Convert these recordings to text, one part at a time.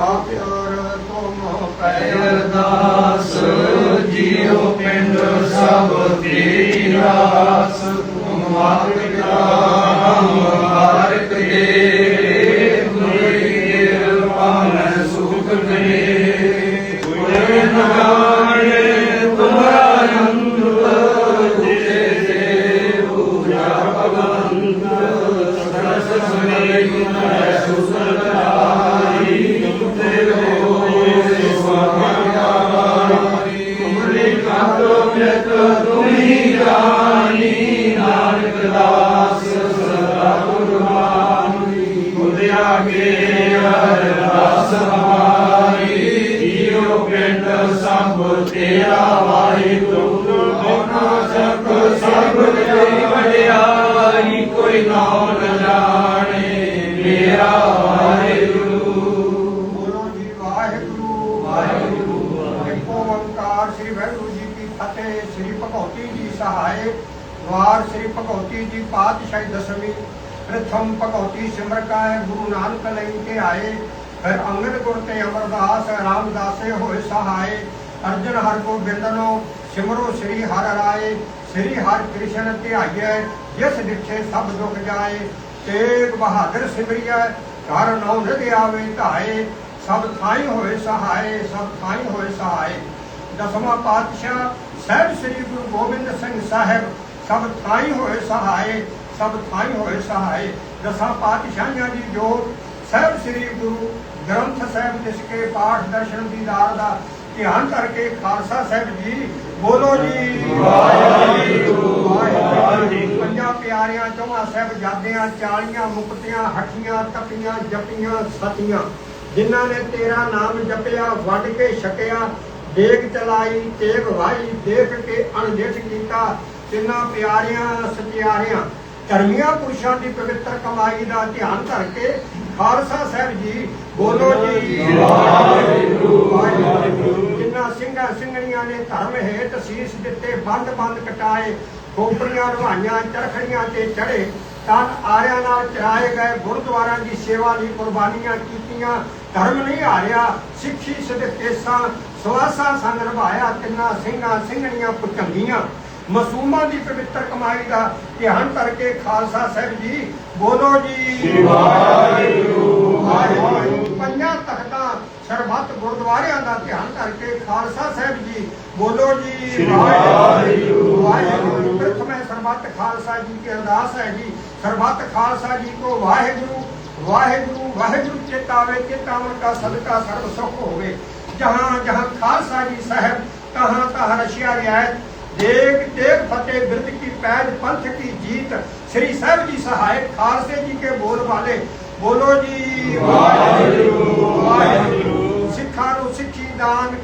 ਆਖਰ ਤੁਮ ਪੈ ਪੈ ਪਿੰਡ ਸਭ ਤੇਰਾ ਵਾਹਿਗੁਰੂ ਹੋਣਾ ਸਭ ਸਭ ਤੇਰੀ ਵਡਿਆਈ ਕੋਈ ਨਾਮ ਨ ਜਾਣੇ ਮੇਰਾ ਵਾਹਿਗੁਰੂ ਫਿਰ ਅੰਗਦ ਗੁਰ ਤੇ ਅਮਰਦਾਸ, ਰਾਮਦਾਸੇ ਹੋਏ ਸਹਾਏ, ਅਰਜਨ ਹਰ ਗੋਬਿੰਦਨੋ ਸਿਮਰੋ ਸ੍ਰੀ ਹਰਿ ਰਾਏ, ਸ੍ਰੀ ਹਰਿ ਕ੍ਰਿਸ਼ਨ ਧਿਆਈਐ, ਜਿਸ ਡਿਠੇ ਸਭ ਦੁਖ ਜਾਏ, ਤੇਗ ਬਹਾਦਰ ਸਿਮਰਿਐ, ਘਰ ਨਉ ਨਿਧ ਆਵੇ ਧਾਏ, ਸਭ ਥਾਈ ਹੋਏ ਸਹਾਏ, ਸਭ ਥਾਈ ਹੋਏ ਸਹਾਏ। ਦਸਵਾਂ ਪਾਤਸ਼ਾਹ ਸਹਿਬ ਸ੍ਰੀ ਗੁਰੂ ਗੋਬਿੰਦ ਸਿੰਘ ਸਾਹਿਬ, ਸਭ ਥਾਈ ਹੋਏ ਸਹਾਏ, ਸਭ ਥਾਈ ਹੋਏ ਸਹਾਏ। ਦਸਾਂ ਪਾਤਸ਼ਾਹਾਂ ਦੀ ਜੋਤ ਸਹਿਬ ਸ੍ਰੀ ਗੁਰੂ ਗ੍ਰੰਥ ਸਾਹਿਬ ਜਿਸ ਕੇ ਪਾਠ ਦਰਸ਼ਨ ਦੀਦਾਰ ਦਾ ਧਿਆਨ ਕਰਕੇ ਖਾਲਸਾ ਸਾਹਿਬ ਜੀ ਬੋਲੋ ਜੀ। ਵਾਹਿਗੁਰੂ, ਵਾਹਿਗੁਰੂ ਪੰਜਾਂ ਪਿਆਰਿਆਂ ਚੌਹਾਂ ਸਾਹਿਬ ਜਾਦਿਆਂ ਚਾਲੀਆਂ ਮੁਕਤਿਆਂ ਹੱਠੀਆਂ ਤਪੀਆਂ ਜਪੀਆਂ ਸਤੀਆਂ ਜਿਨ੍ਹਾਂ ਨੇ ਤੇਰਾ ਨਾਮ ਜਪਿਆ ਵੱਢ ਕੇ ਛਕਿਆ ਦੇਖ ਚਲਾਈ ਤੇਗ ਵਾਈ ਦੇਖ ਕੇ ਅਣਦੇਖ ਕੀਤਾ ਤਿੰਨਾਂ ਪਿਆਰਿਆਂ ਸਤਿਆਰਿਆਂ ਧਰਮੀਆਂ ਪੁਰਸ਼ਾਂ ਦੀ ਪਵਿੱਤਰ ਕਮਾਈ ਦਾ ਧਿਆਨ ਕਰਕੇ ਖਾਲਸਾ ਸਾਹਿਬ ਜੀ ਬੋਲੋ ਜੀ। ਵਾਹਿਗੁਰੂ, ਜਿਨ੍ਹਾਂ ਸਿੰਘਾਂ ਸਿੰਘਣੀਆਂ ਨੇ ਧਰਮ ਹੇਤ ਸੀਸ ਦਿੱਤੇ ਬੰਦ ਬੰਦ ਕਟਾਏ ਖੋਪੜੀਆਂ ਰਵਾਈਆਂ ਚਰਖੜੀਆਂ ਤੇ ਚੜੇ ਤਨ ਆਰਿਆਂ ਨਾਲ ਚਰਾਏ ਗਏ ਗੁਰਦੁਆਰਾਂ ਦੀ ਸੇਵਾ ਲਈ ਕੁਰਬਾਨੀਆਂ ਕੀਤੀਆਂ। ਧਰਮ ਨਹੀਂ ਹਾਰਿਆ ਸਿੱਖੀ ਸਦਕੇਸਾਂ ਸਵਾਸਾ ਸੰਗ ਨਿਭਾਇਆ ਤਿੰਨਾਂ ਸਿੰਘਾਂ ਸਿੰਘਣੀਆਂ ਪੁਚੰਗੀਆਂ। ਮਸੂਮਾਂ ਦੀ ਪਵਿੱਤਰ ਕਮਾਈ ਦਾ ਧਿਆਨ ਕਰਕੇ ਖਾਲਸਾ ਸਾਹਿਬ ਜੀ ਬੋਲੋ ਜੀ। ਵਾਹਿਗੁਰੂ, ਵਾਹਿਗੁਰੂ। ਪੰਜਾਂ ਤਖਤਾਂ ਸਰਬੱਤ ਗੁਰਦੁਆਰਿਆਂ ਦਾ ਧਿਆਨ ਕਰਕੇ ਖਾਲਸਾ ਸਾਹਿਬ ਜੀ ਬੋਲੋ ਜੀ। ਵਾਹਿਗੁਰੂ, ਵਾਹਿਗੁਰੂ। ਪ੍ਰਥਮੇ ਸਰਬੱਤ ਖਾਲਸਾ ਜੀ ਕੀ ਅਰਦਾਸ ਹੈ ਜੀ। ਸਰਬੱਤ ਖਾਲਸਾ ਜੀ ਕੋ ਵਾਹਿਗੁਰੂ ਵਾਹਿਗੁਰੂ ਵਾਹਿਗੁਰੂ ਚੇਤਾਵੇ ਚੇਤਾਵਨ ਕਾ ਸਦਕਾ ਸਰਬ ਸੁਖ ਹੋਵੇ। ਜਹਾਂ ਜਹਾਂ ਖਾਲਸਾ ਜੀ ਸਾਹਿਬ ਤਹਾਂ ਤਹਾਂ ਰਸ਼ੀਆ ਰਿਆਇਤ ਦੇਖ ਦੇਖ ਫਤਿਹ ਬਿਰਦ ਕੀ ਪੈਜ ਪੰਥ ਕੀ ਜੀਤ ਸ੍ਰੀ ਸਾਹਿਬ ਜੀ ਸਹਾਇਕ ਖਾਲਸੇ ਜੀ ਕੇ ਬੋਲ ਵਾਲੇ। ਬੋਲੋ ਜੀ ਵਾਹਿਗੁਰੂ, ਵਾਹਿਗੁਰੂ। ਸਿੱਖਾਂ ਨੂੰ ਸਿੱਖੀ ਦਾਨ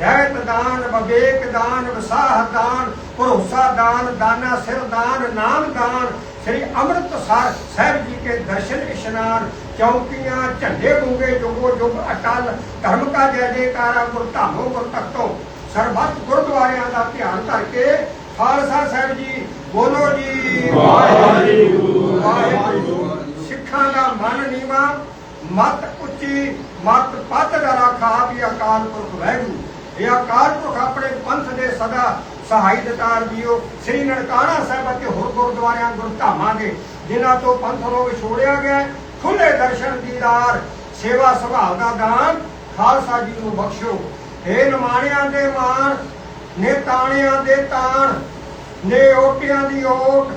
ਰਹਿਤ ਦਾਨ ਵਿਵੇਕ ਦਾਨ ਵਿਸਾਹ ਦਾਨ ਭਰੋਸਾ ਦਾਨ ਦਾਨਾ ਸਿਰ ਦਾਨ ਨਾਮ ਦਾਨ। ਸ੍ਰੀ ਅੰਮ੍ਰਿਤਸਰ ਸਾਹਿਬ ਜੀ ਕੇ ਦਰਸ਼ਨ ਇਸ਼ਨਾਨ ਚੌਕੀਆਂ ਝੰਡੇ ਗੁੰਗੇ ਜੁਗੋ ਜੁਗ ਅਟਲ ਧਰਮ ਕਾ ਜੈ ਜੈਕਾਰਾ ਗੁਰ ਧਾਮੋ ਗੁਰ ਤਖਤੋ ਸਰਬੱਤ ਗੁਰਦੁਆਰਿਆਂ ਦਾ ਧਿਆਨ ਕਰਕੇ ਖਾਲਸਾ ਸਾਹਿਬ ਜੀ ਬੋਲੋ ਜੀ। ਵਾਹਿਗੁਰੂ, ਵਾਹਿਗੁਰੂ ਸਿੱਖਾਂ ਦਾ ਮਨ ਨੀਵਾ ਮਤ ਉੱਚੀ ਮਤ ਪੱਤ ਦਾ ਰਾਖਾ ਵੀ ਅਕਾਲ ਪੁਰਖ ਵਾਹਿਗੁਰੂ। ਇਹ ਅਕਾਲ ਪੁਰਖ ਆਪਣੇ ਪੰਥ ਦੇ ਸਦਾ ਸਹਾਈ ਦਤਾਰ ਜੀਓ ਸ੍ਰੀ ਨਨਕਾਣਾ ਸਾਹਿਬ ਅਤੇ ਹੋਰ ਗੁਰਦੁਆਰਿਆਂ ਗੁਰਧਾਮਾਂ ਦੇ ਜਿਨ੍ਹਾਂ ਤੋਂ ਪੰਥ ਨੂੰ ਵਿਛੋੜਿਆ ਗਿਆ ਖੁੱਲੇ ਦਰਸ਼ਨ ਦੀਦਾਰ ਸੇਵਾ ਸੰਭਾਲ ਦਾ ਦਾਨ ਖਾਲਸਾ ਜੀ ਨੂੰ ਬਖਸ਼ੋ। ਏ ਨਮਾਣਿਆਂ ਦੇ ਮਾਣ, ਨੇ ਤਾਣਿਆਂ ਦੇ ਤਾਣ, ਨੇ ਓਟਿਆਂ ਦੀ ਓਟ।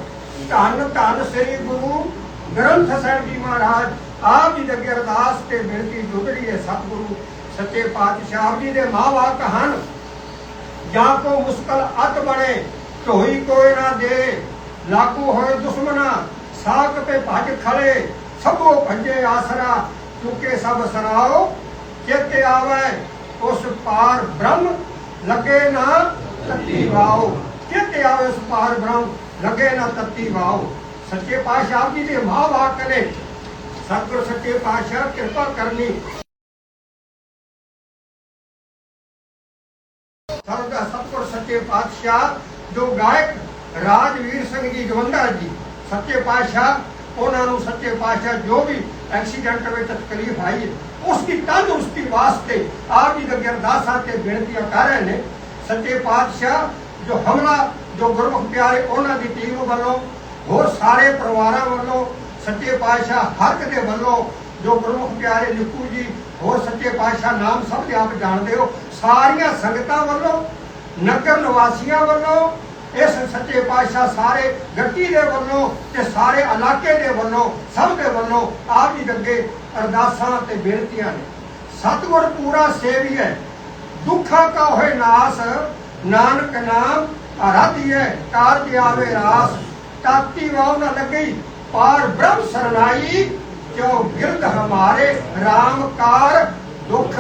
ਧੰਨ ਧੰਨ ਸ੍ਰੀ ਗੁਰੂ ਗ੍ਰੰਥ ਸਾਹਿਬ ਜੀ ਮਹਾਰਾਜ, ਆਪ ਜੀ ਦੇ ਅਰਦਾਸ ਤੇ ਬੇਨਤੀ ਜੁਗੜੀ ਹੈ ਸਤਿਗੁਰੂ, ਸੱਚੇ ਪਾਤਸ਼ਾਹ ਜੀ ਦੇ ਮਾਵਾਕ ਹਨ ਜਾਂ ਕੋ ਮੁਸਕਲ ਅਤ ਬਣੇ, ਢੋਈ ਕੋਈ ਨਾ ਦੇ। ਲਾਗੂ ਹੋਏ ਦੁਸ਼ਮਨਾ ਸਾਕ ਤੇ ਭੱਜ ਖੜੇ, ਸਭੋ ਭੰਜੇ ਆਸਰਾ ਤੁਕੇ ਸਭ ਸਰਾਓ, ਚੇਤੇ ਆਵੇ। ਉਸ ਪਾਰ ਬ੍ਰਹਮ ਲੱਗੇ ਨਾ ਤੱਤੀ ਵਾਓ। ਚਿੱਤ ਆਵੇ ਉਸ ਪਾਰ ਬ੍ਰਹਮ ਲੱਗੇ ਨਾ ਤੱਤੀ ਵਾਓ। ਸੱਚੇ ਪਾਤਸ਼ਾਹ ਜੀ ਦੇ ਮਾਂ ਨੇ। ਸਤਿਗੁਰ ਸੱਚੇ ਪਾਤਸ਼ਾਹ ਕਿਰਪਾ ਕਰਨੀ। ਸਰਦਾ ਸਤਿਗੁਰ ਸੱਚੇ ਪਾਤਸ਼ਾਹ, ਜੋ ਗਾਇਕ ਰਾਜਵੀਰ ਸਿੰਘ ਜੀ, ਜਵੰਦਾ ਜੀ, ਸੱਚੇ ਪਾਤਸ਼ਾਹ, ਉਹਨਾਂ ਨੂੰ ਸੱਚੇ ਪਾਤਸ਼ਾਹ ਜੋ ਵੀ ਐਕਸੀਡੈਂਟ ਵਿੱਚ ਤਕਲੀਫ ਆਈ ਹੈ, ਉਸ ਦੀ ਤੰਦਰੁਸਤੀ ਵਾਸਤੇ ਆਪ ਜੀ ਦੇ ਅੱਗੇ ਅਰਦਾਸਾਂ ਤੇ ਬੇਨਤੀਆਂ ਸੱਚੇ ਪਾਤਸ਼ਾਹ ਜੋ ਹਮਲਾ ਜੋ ਗੁਰਮੁਖ ਪਿਆਰੇ ਉਹਨਾਂ ਦੀ ਟੀਮ ਵੱਲੋਂ ਹੋਰ ਸਾਰੇ ਪਰਿਵਾਰਾਂ ਵੱਲੋਂ ਸੱਚੇ ਪਾਤਸ਼ਾਹ ਹਰ ਦੇ ਵੱਲੋਂ ਜੋ ਗੁਰਮੁਖ ਪਿਆਰੇ ਨਿੱਕੂ ਜੀ ਹੋਰ ਸੱਚੇ ਪਾਤਸ਼ਾਹ ਨਾਮ ਸਭ ਦੇ ਆਪ ਜਾਣਦੇ ਹੋ ਸਾਰੀਆਂ ਸੰਗਤਾਂ ਵੱਲੋਂ ਨਗਰ ਨਿਵਾਸੀਆਂ ਵੱਲੋਂ ਇਸ ਸੱਚੇ ਪਾਤਸ਼ਾਹ ਸਾਰੇ ਗੱਟੀ ਦੇ ਵੱਲੋਂ ਤੇ ਸਾਰੇ ਇਲਾਕੇ ਦੇ ਵੱਲੋਂ ਸਭ ਦੇ ਵੱਲੋਂ ਆਪ ਜੀ ਅੱਗੇ ਅਰਦਾਸਾਂ ਤੇ ਬੇਨਤੀਆਂ ਨੇ। ਸਤਿਗੁਰ ਪੂਰਾ ਸੇਵੀ ਹੈ। ਦੁੱਖਾਂ ਕਾ ਹੋਏ ਨਾਸ, ਨਾਨਕ ਨਾਮ ਆਰਾਧਿਐ ਕਾਰਜ ਆਵੇ ਰਾਸ, ਤਾਤੀ ਵਾਉ ਨ ਲੱਗਈ ਪਾਰ ਬ੍ਰਹਮ ਸਰਨਾਈ, ਕਿਉ ਗਿਰਦ ਹਮਾਰੇ? RAM ਕਾਰ ਦੁੱਖ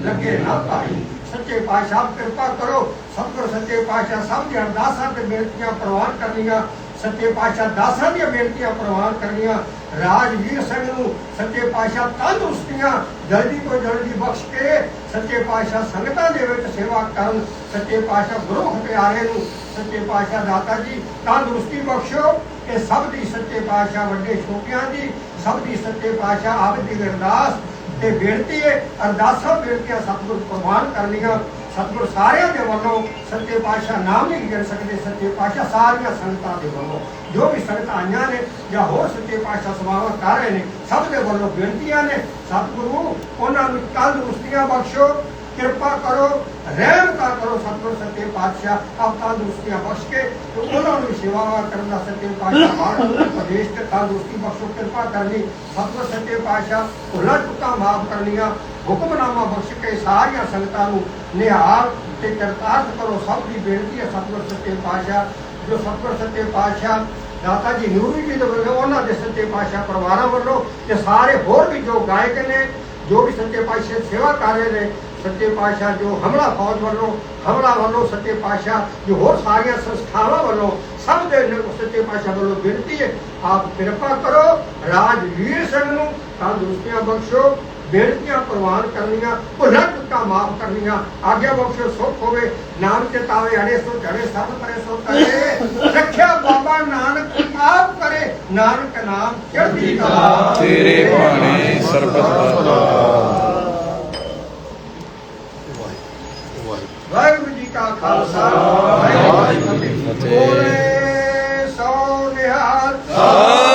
ਲੱਗੇ ਨਾ ਭਾਈ। ਸੱਚੇ ਪਾਤਸ਼ਾਹ, ਕਿਰਪਾ ਕਰੋ। ਸਤਿਗੁਰ, ਸੱਚੇ ਪਾਤਸ਼ਾਹ ਸਭ ਦੀ ਅਰਦਾਸਾਂ ਤੇ ਬੇਨਤੀਆਂ ਪ੍ਰਵਾਨ ਕਰਨੀਆਂ। ਸੱਚੇ ਪਾਤਸ਼ਾਹ ਦਾਸਾਂ ਦੀਆਂ ਬੇਨਤੀਆਂ ਪ੍ਰਵਾਨ ਕਰਨੀਆਂ। ਰਾਜਵੀਰ ਸਿੰਘ ਨੂੰ ਸੱਚੇ ਪਾਤਸ਼ਾਹ ਤੰਦਰੁਸਤੀਆਂ, ਜਲਦੀ ਤੋਂ ਜਲਦੀ ਬਖਸ਼ ਕੇ ਸੱਚੇ ਪਾਤਸ਼ਾਹ ਸੰਗਤਾਂ ਦੇ ਵਿੱਚ ਸੇਵਾ ਕਰਨ, ਸੱਚੇ ਪਾਤਸ਼ਾਹ ਗੁਰੂ ਪਿਆਰੇ ਨੂੰ ਸੱਚੇ ਪਾਤਸ਼ਾਹ ਦਾਤਾ ਜੀ, ਤੰਦਰੁਸਤੀ ਬਖਸ਼ੋ ਇਹ ਸਭ ਦੀ ਸੱਚੇ ਪਾਤਸ਼ਾਹ ਵੱਡੇ ਛੋਟਿਆਂ ਦੀ, ਸਭ ਦੀ ਸੱਚੇ ਪਾਤਸ਼ਾਹ ਆਪ ਦੀ ਅਰਦਾਸ ਤੇ ਬੇਨਤੀ ਹੈ, ਅਰਦਾਸਾਂ, ਬੇਨਤੀਆਂ ਸਤਿਗੁਰ ਪ੍ਰਵਾਨ ਕਰਨੀਆਂ। ਸਤਿਗੁਰ ਸਾਰਿਆਂ ਦੇ ਵੱਲੋਂ ਸੱਚੇ ਪਾਤਸ਼ਾਹ ਨਾਮ ਨਹੀਂ ਗਿਣ ਸਕਦੇ, ਸੱਚੇ ਪਾਤਸ਼ਾਹ ਸਾਰੀਆਂ ਸੰਗਤਾਂ ਦੇ ਵੱਲੋਂ। ਜੋ ਵੀ ਸੰਗਤਾਂ ਆਈਆਂ ਨੇ ਜਾਂ ਹੋਰ ਸੱਚੇ ਪਾਤਸ਼ਾਹ ਸੇਵਾਵਾਂ ਕਰ ਰਹੇ ਨੇ, ਸਭ ਦੇ ਵੱਲੋਂ ਬੇਨਤੀਆਂ ਨੇ, ਸਤਿਗੁਰੂ, ਉਹਨਾਂ ਨੂੰ ਤੰਦਰੁਸਤੀਆਂ ਬਖਸ਼ੋ, ਕਿਰਪਾ ਕਰੋ ਰਹਿਮਤਾ ਕਰੋ ਸਤਿਗੁਰ ਸੱਚੇ ਪਾਤਸ਼ਾਹ, ਆਪ ਤੰਦਰੁਸਤੀਆਂ ਬਖਸ਼ ਕੇ ਉਹਨਾਂ ਨੂੰ ਸੇਵਾਵਾਂ ਕਰਨ ਦਾ ਸੱਚੇ ਪਾਤਸ਼ਾਹ ਬਾਣ ਪ੍ਰਦੇਸ਼ ਤੇ ਤੰਦਰੁਸਤੀ ਬਖਸ਼ੋ, ਕਿਰਪਾ ਕਰਨੀ, ਸਤਿਗੁਰ ਸੱਚੇ ਪਾਤਸ਼ਾਹ, ਭੁੱਲਾਂ ਚੁੱਕਾਂ ਮਾਫ ਕਰਨੀਆਂ, ਹੁਕਮਨਾਮਾ ਬਖਸ਼ ਕੇ ਸਾਰੀਆਂ ਸੰਗਤਾਂ ਨੂੰ ਨਿਹਾਲ ਤੇ ਕਰਤਾਰਥ ਕਰੋ, ਸਭ ਦੀ ਬੇਨਤੀ ਹੈ ਸਤਿਗੁਰ ਸੱਚੇ ਪਾਤਸ਼ਾਹ, ਜੋ ਸਤਿਗੁਰ ਸੱਚੇ ਪਾਤਸ਼ਾਹ ਦਾਤਾ ਜੀ ਨੂਰੀ ਜੀ ਦੇ ਵੱਲੋਂ, ਉਹਨਾਂ ਦੇ ਸੱਚੇ ਪਾਤਸ਼ਾਹ ਪਰਿਵਾਰਾਂ ਵੱਲੋਂ ਤੇ ਸਾਰੇ ਹੋਰ ਵੀ ਜੋ ਗਾਇਕ ਨੇ, ਜੋ ਵੀ ਸੱਚੇ ਪਾਤਸ਼ਾਹ ਸੇਵਾ ਕਰ ਰਹੇ ਨੇ, ਸੱਚੇ ਪਾਤਸ਼ਾਹ ਜੋ ਹਮਲਾ ਫੌਜ ਵੱਲੋਂ, ਹਮਲਾ ਵੱਲੋਂ, ਸੱਚੇ ਪਾਤਸ਼ਾਹ ਜੋ ਹੋਰ ਸਾਰੀਆਂ ਸੰਸਥਾਵਾਂ ਵੱਲੋਂ, ਸਭ ਦੇ ਸੱਚੇ ਪਾਤਸ਼ਾਹ ਵੱਲੋਂ ਬੇਨਤੀ ਹੈ, ਆਪ ਕਿਰਪਾ ਕਰੋ, ਰਾਜਵੀਰ ਸਿੰਘ ਨੂੰ ਤੰਦਰੁਸਤੀਆਂ ਬਖਸ਼ੋ ਬੇਨਤੀਆਂ ਪ੍ਰਵਾਨ ਕਰਨੀਆਂ ਭੁੱਲਾਂ ਚੁੱਕਾਂ ਮਾਫ ਕਰਨੀਆਂ। ਆਗਿਆ ਬਖਸ਼ੋ ਸੁਖ ਹੋਵੇ। ਨਾਮ ਚਿਤਾਵੇ ਅੜੇ ਸੋ ਝੜੇ ਸਭ ਪਰੇ ਸੋ ਕਰੇ। ਰੱਖਿਆ ਬਾਬਾ ਨਾਨਕ ਆਪ ਕਰੇ। ਨਾਨਕ ਨਾਮ ਚੜ੍ਹਦੀ ਕਲਾ। ਤੇਰੇ ਭਾਣੇ ਸਰਬਤ ਦਾ ਵਾਹਿਗੁਰੂ ਜੀ ਕਾ ਖਾਲਸਾ। ਵਾਹਿਗੁਰੂ ਜੀ ਕੀ ਫਤਿਹ। ਸੋ ਨਿਹਾਲ। ਸਤਿ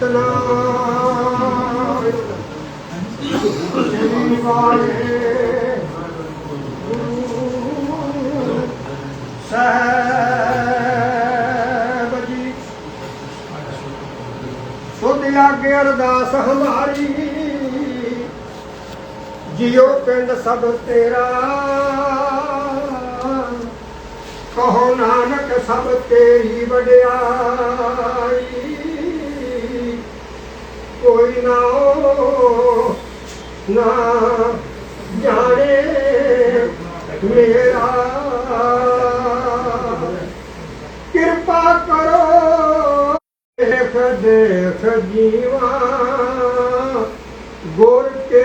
Satanás. ਲਾਗੇ ਅਰਦਾਸ ਹਮਾਰੀ ਜਿਉ ਪਿੰਡ ਸਭ ਤੇਰਾ ਕਹੋ ਨਾਨਕ ਸਭ ਤੇਰੀ ਵਡਿਆਈ। ਕੋਈ ਨਾ ਨਾ ਜਾਣੇ ਮੇਰਾ। ਕਿਰਪਾ ਕਰੋ ਦੇਖ ਦੇਖ ਜੀਵਾ, ਗੁਰ ਕੇ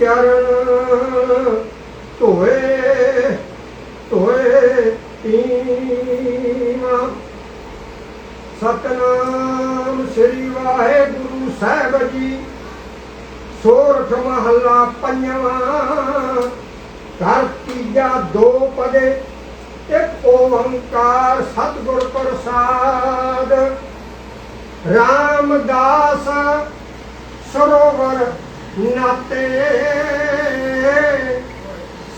ਚਰਨ ਧੋਏ ਧੋਏ ਤੀਮਾ ਸਤਨਾਮ ਸ੍ਰੀ ਵਾਹਿਗੁਰੂ ਸਾਹਿਬ ਜੀ ਸੋਰਠ ਮਹੱਲਾ ਪੰਜਵਾਂ। ਘਰ ਤੀਜਾ ਦੋ ਪਦੇ, ਇੱਕ ਓੰਕਾਰ ਸਤਿਗੁਰ ਪ੍ਰਸਾਦ। ਰਾਮਦਾਸ ਸਰੋਵਰ ਨਾਤੇ,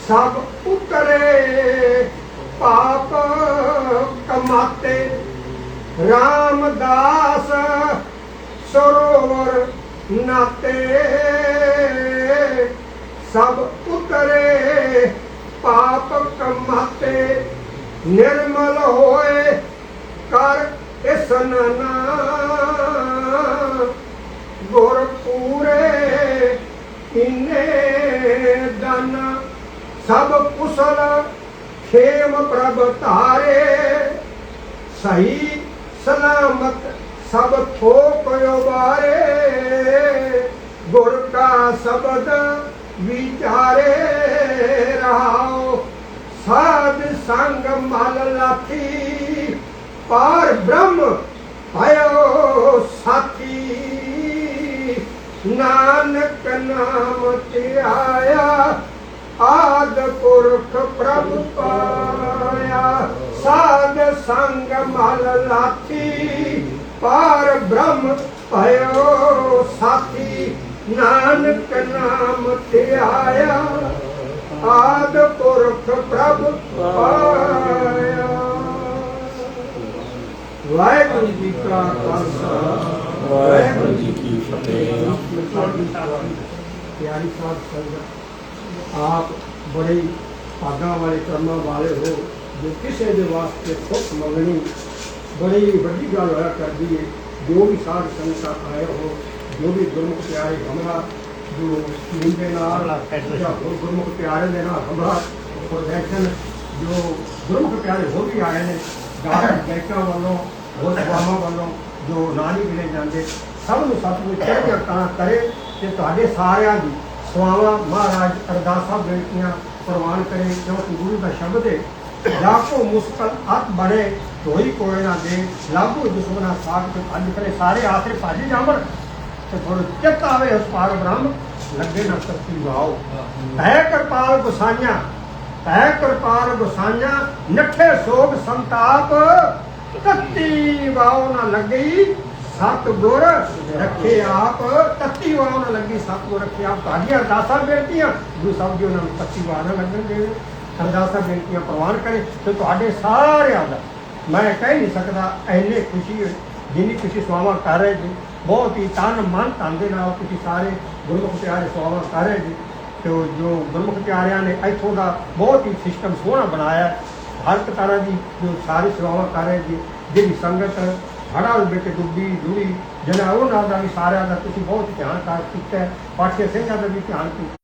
ਸਭ ਉਤਰੇ ਪਾਪ ਕਮਾਤੇ। ਰਾਮਦਾਸ ਸਰੋਵਰ ਨਾਤੇ ਸਭ ਉਤਰੇ, ਪਾਪ ਕਮਾਤੇ ਨਿਰਮਲ ਹੋਏ। ਕਰ ਇਸਨਾਨਾ ਗੁਰ ਪੂਰੇ ਇਨੇ ਦਨ। ਸਭ ਕੁਸਲ, ਖੇਮ ਪ੍ਰਭ ਧਾਰੇ। ਸਹੀ ਸਲਾਮਤ ਸਭ ਥੋਪ ਉਬਾਰੇ। ਗੁਰ ਕਾ ਸ਼ਬਦ ਵਿਚਾਰੇ ਰਹਾਓ। ਸਾਧ ਸੰਗ ਮਲ ਲਾਥੀ, ਪਾਰ ਬ੍ਰਹਮ ਭਇਓ ਸਾਥੀ। ਨਾਨਕ ਨਾਮ ਤੇ ਆਇਆ ਆਦ ਪੁਰਖ ਪ੍ਰਭ ਪਾਇਆ। ਸਾਧ ਸੰਗ ਮਲ ਲਾਥੀ, ਪਾਰ ਬ੍ਰਹਮ ਭਇਓ ਸਾਥੀ। ਨਾਨਕ ਨਾਮ ਤੇ ਆਇਆ ਆਦ ਪੁਰਖ ਪ੍ਰਭ ਪਾਇਆ ਵਾਹਿਗੁਰੂ ਜੀ ਕਾ ਖਾਲਸਾ ਵਾਹਿਗੁਰੂ ਜੀ ਕੀ ਫਤਿਹ ਪਿਆਰੀ ਸਾਧ ਸੰਗਤ ਆਪ ਬੜੇ ਹੀ ਭਾਗਾਂ ਵਾਲੇ ਕਰਮਾਂ ਵਾਲੇ ਹੋ ਜੋ ਕਿਸੇ ਦੇ ਵਾਸਤੇ ਸੁਖ ਮੰਗਣੀ ਬੜੀ ਵੱਡੀ ਗੱਲ ਹੋਇਆ ਕਰਦੀ ਹੈ ਜੋ ਵੀ ਸਾਧ ਸੰਗਤਾਂ ਆਏ ਹੋ ਜੋ ਵੀ ਗੁਰਮੁਖ ਪਿਆਰੇ ਹਮਰਾ ਜੋ ਟੀਮ ਦੇ ਨਾਲ ਜਾਂ ਹੋਰ ਗੁਰਮੁਖ ਪਿਆਰੇ ਦੇ ਨਾਲ ਹਮਰਾ ਪ੍ਰੋਜੈਕਸ਼ਨ ਜੋ ਗੁਰਮੁਖ ਪਿਆਰੇ ਹੋਰ ਵੀ ਆਏ ਨੇ ਗਾਇਕ ਗਾਇਕਾਂ ਵੱਲੋਂ ਹੋਰ ਸਵਾਮਾਂ ਵੱਲੋਂ ਜੋ ਨਾਂ ਨਹੀਂ ਗਿਣੇ ਜਾਂਦੇ ਸਭ ਨੂੰ ਸਤਿਗੁਰੂ ਚੜ੍ਹਦੀਆਂ ਕਲਾ ਕਰੇ ਤੇ ਤੁਹਾਡੇ ਸਾਰਿਆਂ ਦੀ ਸਵਾਵਾਂ ਮਹਾਰਾਜ ਅਰਦਾਸਾਂ ਬੇਨਤੀਆਂ ਪ੍ਰਵਾਨ ਕਰੇ ਕਿਉਂਕਿ ਗੁਰੂ ਦਾ ਸ਼ਬਦ ਹੈ ਲਾਖੋ ਮੁਸਕਲ ਹੱਥ ਬਣੇ ਕੋਈ ਕੋਈ ਨਾ ਦੇ ਲਾਭੋ ਦੁਸ਼ਮਨਾ ਸਾਥ ਤੇ ਕਰੇ ਸਾਰੇ ਆਸਰੇ ਭਾਜੀ ਜਾਵਣ। ਤੇ ਥੋੜਾ ਚਿੱਤ ਆਵੇ ਉਸ ਪਾਰ ਬ੍ਰਹਮ ਲੱਗੇ ਨਾ ਕਰਤੀ ਵਾਓ। ਹੈ ਕਿਰਪਾਲ ਗੁਸਾਈਆਂ ਹੈ ਕਿਰਪਾਲ ਗੁਸਾਈਆਂ ਨੱਠੇ ਸੋਗ ਸੰਤਾਪ ਤੱਤੀ ਵਾਓ ਨਾ ਲੱਗੀ ਸਤ ਗੁਰ ਰੱਖੇ ਆਪ। ਤੱਤੀ ਵਾਓ ਨਾ ਲੱਗੀ ਸਤ ਗੁਰ ਰੱਖੇ ਆਪ। ਤੁਹਾਡੀਆਂ ਅਰਦਾਸਾਂ ਬੇਨਤੀਆਂ ਗੁਰੂ ਸਾਹਿਬ ਜੀ ਉਹਨਾਂ ਨੂੰ ਤੱਤੀ ਵਾਓ ਨਾ ਲੱਗਣ ਦੇਵੇ ਅਰਦਾਸਾਂ ਬੇਨਤੀਆਂ ਪ੍ਰਵਾਨ ਕਰੇ ਤੇ ਤੁਹਾਡੇ ਸਾਰਿਆਂ ਦਾ ਮੈਂ ਕਹਿ ਨਹੀਂ ਸਕਦਾ ਐਨੇ ਖੁਸ਼ੀ ਹੈ, ਜਿੰਨੀ ਤੁਸੀਂ ਸੇਵਾਵਾਂ ਕਰ ਰਹੇ ਜੀ, ਬਹੁਤ ਹੀ ਤਨ ਮਨ ਧਨ ਦੇ ਨਾਲ ਤੁਸੀਂ ਸਾਰੇ ਗੁਰਮੁਖ ਪਿਆਰੇ ਸਵਾਵਾਂ ਕਰ ਰਹੇ ਜੀ ਤੇ ਜੋ ਗੁਰਮੁਖ ਪਿਆਰਿਆਂ ਨੇ ਇੱਥੋਂ ਦਾ ਬਹੁਤ ਹੀ ਸਿਸਟਮ ਸੋਹਣਾ ਬਣਾਇਆ, ਹਰ ਇੱਕ ਤਰ੍ਹਾਂ ਦੀ ਜੋ ਸਾਰੀ ਸੇਵਾਵਾਂ ਕਰ ਰਹੇ ਜੀ, ਜਿਹੜੀ ਸੰਗਤ ਹੜਾ ਵਿੱਚ ਡੁੱਬੀ ਜੁੜੀ ਜਿਹਨਾਂ ਉਹਨਾਂ ਦਾ ਵੀ ਸਾਰਿਆਂ ਦਾ ਤੁਸੀਂ ਬਹੁਤ ਧਿਆਨ ਕਰ ਕੀਤਾ ਹੈ। ਪਾਠੀ ਸਿੰਘਾਂ ਦਾ ਵੀ ਧਿਆਨ ਕੀਤਾ